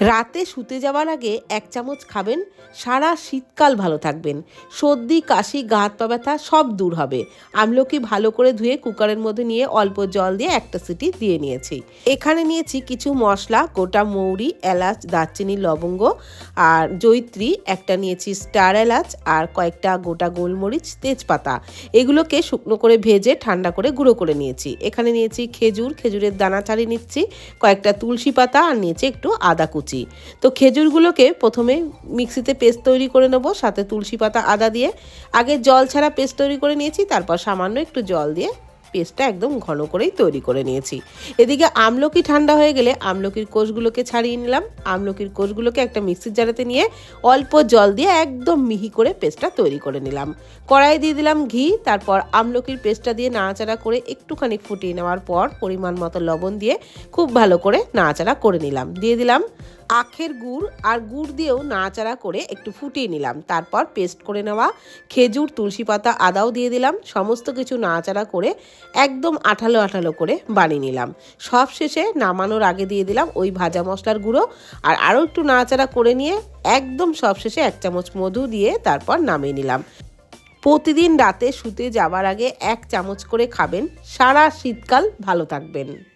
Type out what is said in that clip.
রাতে শুতে যাওয়ার আগে এক চামচ খাবেন। সারা শীতকাল ভালো থাকবেন। সর্দি, কাশি গা হাত পা ব্যথা সব দূর হবে। আমলকি ভালো করে ধুয়ে কুকারের মধ্যে নিয়ে অল্প জল দিয়ে একটা সিটি দিয়ে নিয়েছি। এখানে নিয়েছি কিছু মশলা, গোটা মৌরি, এলাচ, দারচিনি, লবঙ্গ আর জৈত্রী একটা নিয়েছি স্টার এলাচ আর কয়েকটা গোটা গোলমরিচ, তেজপাতা। এগুলোকে শুকনো করে ভেজে ঠান্ডা করে গুঁড়ো করে নিয়েছি। এখানে নিয়েছি খেজুর। খেজুরের দানা ছাড়িয়ে নিচ্ছি। কয়েকটা তুলসী পাতা আর নিয়েছি একটু আদা কুচি। তো খেজুরগুলোকে প্রথমে মিক্সিতে পেস্ট তৈরি করে নেব, সাথে তুলসী পাতা আদা দিয়ে। আগে জল ছাড়া পেস্ট তৈরি করে নিয়েছি, তারপর সামান্য একটু জল দিয়ে পেস্টটা একদম ঘন করেই তৈরি করে নিয়েছি। এদিকে আমলকি ঠান্ডা হয়ে গেলে আমলকির কোষগুলোকে ছাড়িয়ে নিলাম। আমলকির কোষগুলোকে একটা মিক্সির জারাতে নিয়ে অল্প জল দিয়ে একদম মিহি করে পেস্টটা তৈরি করে নিলাম। কড়াই দিয়ে দিলাম ঘি, তারপর আমলকির পেস্টটা দিয়ে নাড়াচাড়া করে একটুখানি ফুটিয়ে নেওয়ার পর পরিমাণ মতো লবণ দিয়ে খুব ভালো করে নাড়াচাড়া করে নিলাম। দিয়ে দিলাম আখের গুড় আর গুড় দিয়েও নাড়াচাড়া করে একটু ফুটিয়ে নিলাম। তারপর পেস্ট করে নেওয়া খেজুর, তুলসী পাতা, আদাও দিয়ে দিলাম। সমস্ত কিছু নাড়াচাড়া করে একদম আঠালো আঠালো করে বানিয়ে নিলাম। সব শেষে নামানোর আগে দিয়ে দিলাম ওই ভাজা মশলার গুঁড়ো। আর আরও একটু নাড়াচাড়া করে নিয়ে একদম সব শেষে এক চামচ মধু দিয়ে তারপর নামিয়ে নিলাম। প্রতিদিন রাতে শুতে যাওয়ার আগে এক চামচ করে খাবেন। সারা শীতকাল ভালো থাকবেন।